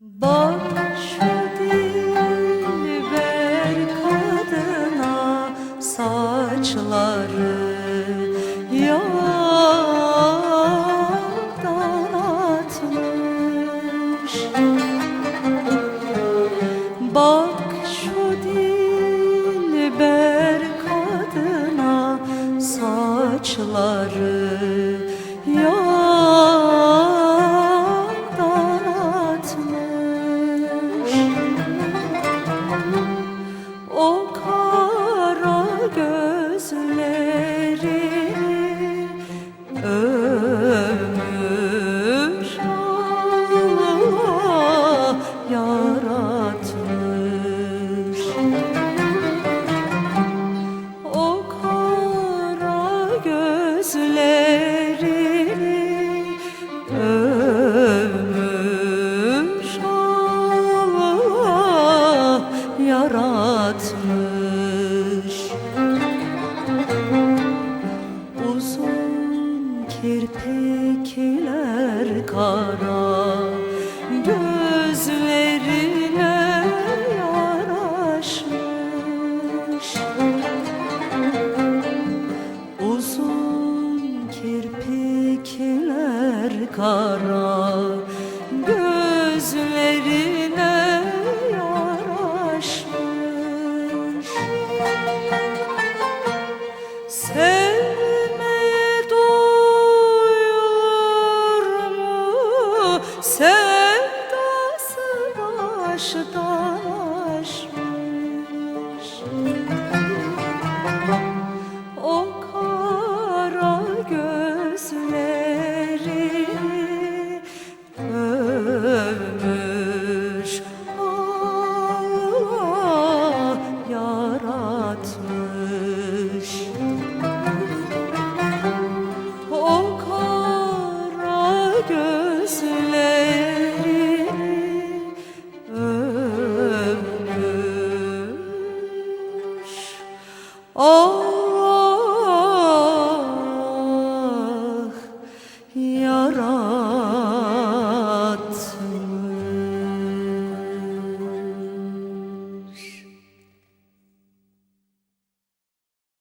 Bak şu dilber kadına saçları yağdan atmış. Bak şu dilber kadına saçları yağdan gözlerini ömür Allah yaratmış. Uzun kirpikler kara gözlerine yaraşmış. Uzun kara gözlerine yaraşmış. Sevme doyur mu? Sevdası answer.